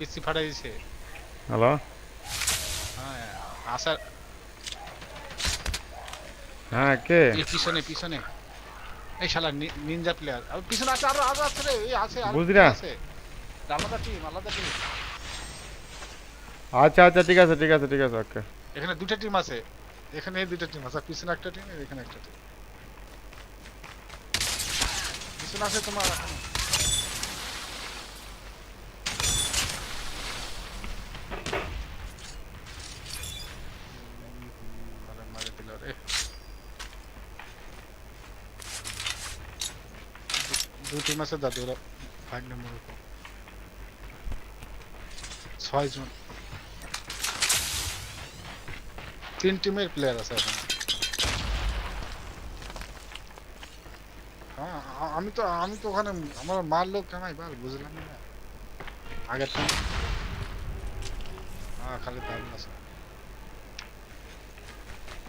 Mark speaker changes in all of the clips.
Speaker 1: পিসি ফাটাই দিছে।
Speaker 2: হ্যালো?
Speaker 1: হ্যাঁ আসার
Speaker 2: হ্যাঁ কে?
Speaker 1: পিছনে পিছনে। এই শালা নিনজা প্লেয়ার আর পিছনে আছে আরও আরও আছে রে এই আছে আরও
Speaker 2: বুঝরা?
Speaker 1: আছে। আলাদা টিম আলাদা টিম
Speaker 2: আচ্ছা আচ্ছা ঠিক আছে ঠিক আছে ঠিক আছে ওকে।
Speaker 1: এখানে দুটো টিম আছে। এখানে এই দুটো টিম আছে পিছনে একটা টিম এখানে একটা টিম পিছনে আছে তোমার এখনও। উম, আরে মারে দিল রে। দু- টিম আছে দাদু ফাইভ নম্বর ছয় জন। তিন টিমের প্লেয়ার আছে এখন। হ্যাঁ আমি তো আমি তো ওখানে, আমার মারলো কেনাই বার বুঝলাম না। আগের টিম হ্যাঁ খালি দারুণ আছে।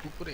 Speaker 1: উপরে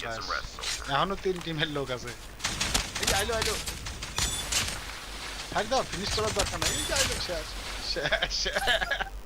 Speaker 1: এখনও তিন টিমের লোক আছে এই আইলো আইলো থাক দাও ফিনিশ করার দরকার নাই এই আইলো শেষ শেষ শেষ